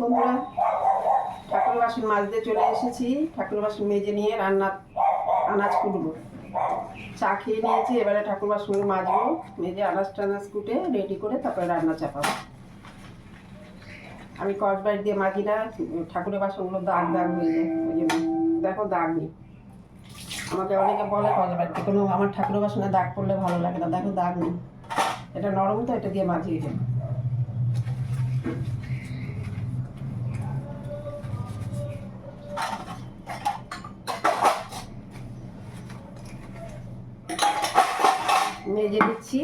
বন্ধুরা ঠাকুর বাসন মাজতে চলে এসেছি। ঠাকুর বাসন মেজে নিয়ে রান্না, আনাজ কুটবো। চা খেয়ে নিয়েছি, এবারে ঠাকুর বাসনগুলো মাজবো। মেজে আনাজ টানাজ কুটে রেডি করে তারপরে রান্না চাপাবো। আমি কসবাইট দিয়ে মাজি না, ঠাকুরের বাসনগুলো দাগ দাগ হয়ে যায়, ওই জন্য। দেখো দাগ নেই। আমাকে অনেকে বলে কসবাইট কোনো আমার ঠাকুরের বাসনে দাগ পড়লে ভালো লাগে না। দেখো দাগ নেই। এটা নরম তো, এটা দিয়ে মাজিয়ে দেবো। মেজে দিচ্ছি।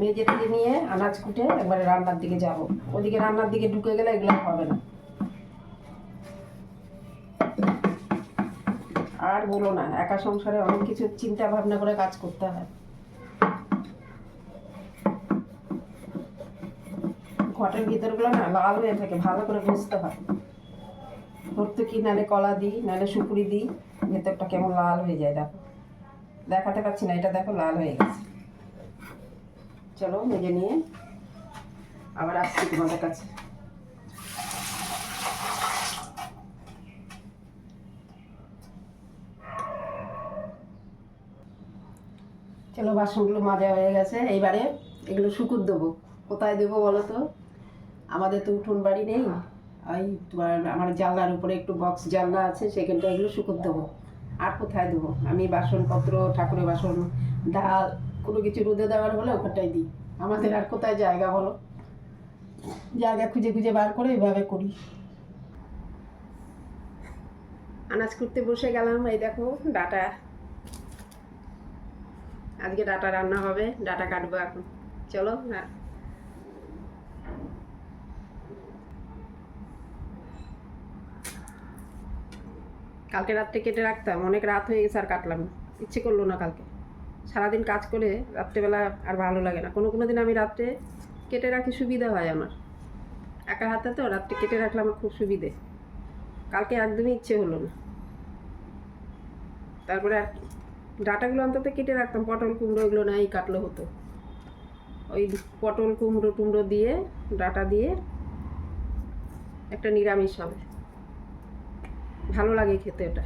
মেজে থেকে নিয়ে আনাজ কুটে একবারে রান্নার দিকে যাব। ওদিকে রান্নার দিকে ঢুকে গেলে এগুলো হবে না। আর বলো না, একা সংসারে অনেক কিছু চিন্তা ভাবনা করে কাজ করতে হয়। ঘটের ভিতরগুলো না লাল হয়ে থাকে, ভালো করে বুঝতে হয়। ধরতে কি নালে কলা দিই নালে সুপুরি দিই, ভেতরটা কেমন লাল হয়ে যায়, দেখো। দেখাতে পাচ্ছি না, এটা দেখো লাল হয়ে গেছে। চলো মেজে নিয়ে আবার আসছি তোমাদের কাছে। চলো, বাসনগুলো মাজা হয়ে গেছে। এইবারে এগুলো শুকুর দেবো। কোথায় দেবো বলো তো? আমাদের তো উঠোন বাড়ি নেই। ওই তোমার আমার জানলার উপরে একটু বক্স জানলা আছে সেখানটা এগুলো শুকুর দেবো। আর কোথায় দেবো? আমি বাসনপত্র, ঠাকুরের বাসন, ডাল, কোনো কিছু রোদে দেওয়ার হলে ওখানটাই দিই। আমাদের আর কোথায় জায়গা বলো? জায়গা খুঁজে খুঁজে বার করে এভাবে করি। আনাজ করতে বসে গেলাম, এই দেখো ডাটা। আজকে ডাটা রান্না হবে, ডাটা কাটবো এখন। চলো হ্যাঁ। কালকে রাত্রে কেটে রাখতাম, অনেক রাত হয়ে গেছে আর কাটলাম ইচ্ছে করল না কালকে। সারাদিন কাজ করে রাত্রেবেলা আর ভালো লাগে না। কোনো কোনো দিন আমি রাত্রে কেটে রাখি সুবিধা হয় আমার। একা হাতে তো রাত্রে কেটে রাখলে আমার খুব সুবিধে। কালকে একদমই ইচ্ছে হলো না। তারপরে আর ডাটাগুলো অন্তত কেটে রাখতাম। পটল কুমড়ো এগুলো নাই, কাটলে হতো। ওই পটল কুমড়ো টুমড়ো দিয়ে, ডাটা দিয়ে একটা নিরামিষ হবে। ভালো লাগে খেতে ওটা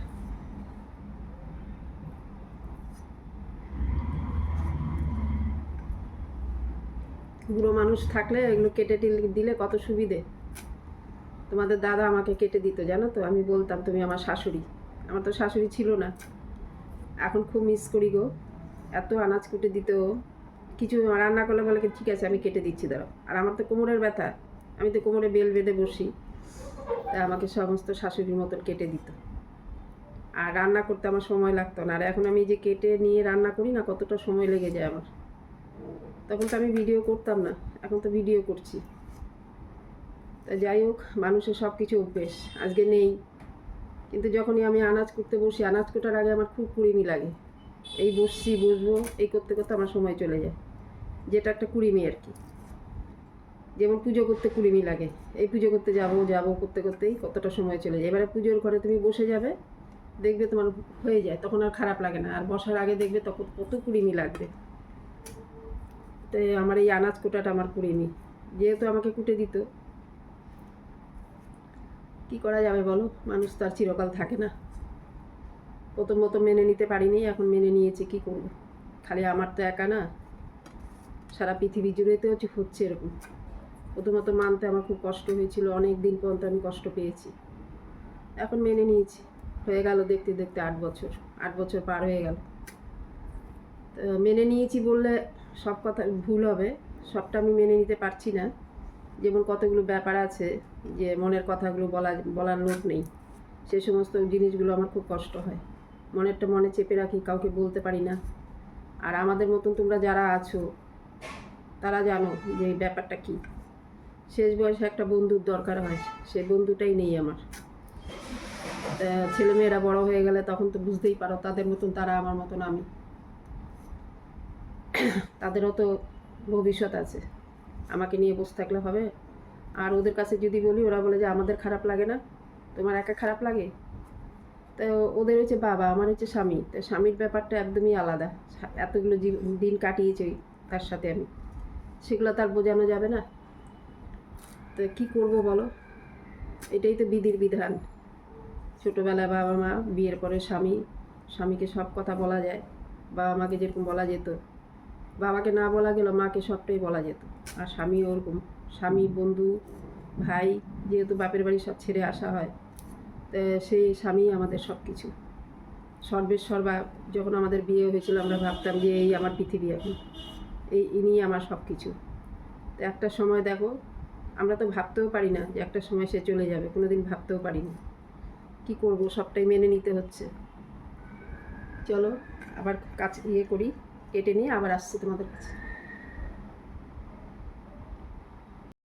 বুড়ো মানুষ থাকলে এগুলো কেটে দিলে কত সুবিধে। তোমাদের দাদা আমাকে কেটে দিত, জানো তো? আমি বলতাম, তুমি আমার শাশুড়ি। আমার তো শাশুড়ি ছিল না। এখন খুব মিস করি গো। এত আনাজ কুটে দিত কিছু রান্না করলে বলে, ঠিক আছে, আমি কেটে দিচ্ছি, দাঁড়াও। আর আমার তো কোমরের ব্যথা। আমি তো কোমরে বেল বেঁধে বসি। তা আমাকে সমস্ত শাশুড়ির মতন কেটে দিত। আর রান্না করতে আমার সময় লাগতো না। আর এখন আমি যে কেটে নিয়ে রান্না করি না, কতটা সময় লেগে যায় আমার। তখন তো আমি ভিডিও করতাম না, এখন তো ভিডিও করছি। তা যাই হোক, মানুষের সব কিছু অভ্যেস, আজকে নেই। কিন্তু যখনই আমি আনাজ করতে বসি, আনাজ কোটার আগে আমার খুব কুড়িমি লাগে। এই বসছি, বসবো, এই করতে করতে আমার সময় চলে যায়। যেটা একটা কুড়িমি আর কি। যেমন পুজো করতে কুড়িমি লাগে। এই পুজো করতে যাব যাব করতে করতেই কতটা সময় চলে যায়। এবারে পুজোর ঘরে তুমি বসে যাবে, দেখবে তোমার হয়ে যায়, তখন আর খারাপ লাগে না। আর বসার আগে দেখবে তখন কত কুড়িমি লাগবে। তো আমার এই আনাজ কোটাটা আমার কুড়িমি যেহেতু আমাকে কুটে দিত, কি করা যাবে বলো? মানুষ তো আর চিরকাল থাকে না। প্রথম প্রথম মেনে নিতে পারিনি, এখন মেনে নিয়েছি, কি করব? খালি আমার তো একা না, সারা পৃথিবী জুড়ে তো হচ্ছে এরকম। প্রথমত মানতে আমার খুব কষ্ট হয়েছিল অনেক দিন পর্যন্ত আমি কষ্ট পেয়েছি। এখন মেনে নিয়েছি। হয়ে গেল দেখতে দেখতে আট বছর। আট বছর পার হয়ে গেল। মেনে নিয়েছি বললে সব কথা ভুল হবে। সবটা আমি মেনে নিতে পারছি না। যেমন কতগুলো ব্যাপার আছে যে মনের কথাগুলো বলা, বলার লোক নেই। সে সমস্ত জিনিসগুলো আমার খুব কষ্ট হয়। মনেরটা মনে চেপে রাখি, কাউকে বলতে পারি না। আর আমাদের মতন তোমরা যারা আছো, তারা জানো যে এই ব্যাপারটা কী। শেষ বয়সে একটা বন্ধুর দরকার হয়, সে বন্ধুটাই নেই আমার। ছেলেমেয়েরা বড় হয়ে গেলে তখন তো বুঝতেই পারো, তাদের মতন তারা আমার মতন আমি। তাদেরও তো ভবিষ্যৎ আছে। আমাকে নিয়ে বসে থাকলে হবে। আর ওদের কাছে যদি বলি, ওরা বলে যে, আমাদের খারাপ লাগে না। তোমার একা খারাপ লাগে? তো ওদের হচ্ছে বাবা, আমার হচ্ছে স্বামী। তো স্বামীর ব্যাপারটা একদমই আলাদা। এতগুলো দিন কাটিয়েছি তার সাথে আমি। সেগুলো তার বোঝানো যাবে না। তো কী করব বলো? এটাই তো বিধির বিধান। ছোটোবেলায় বাবা মা বিয়ের পরে স্বামী, স্বামীকে সব কথা বলা যায়। বাবা মাকে যেরকম বলা যেত। বাবাকে না বলা গেল মাকে সবটাই বলা যেত। আর স্বামী ওরকম। স্বামী, বন্ধু, ভাই যেহেতু বাপের বাড়ি সব ছেড়ে আসা হয়, তো সেই স্বামী আমাদের সব কিছু সর্বেশ্বর যখন আমাদের বিয়ে হয়েছিল আমরা ভাবতাম যে এই আমার পৃথিবী এখন। এই ইনি আমার সব কিছু তো একটা সময় দেখো আমরা তো ভাবতেও পারি না যে একটা সময় সে চলে যাবে কোনো দিন ভাবতেও পারি না কী করব, সবটাই মেনে নিতে হচ্ছে। চলো, আবার কাজ ইয়ে করি, কেটে নিয়ে আবার আসছি তোমাদের কাছে।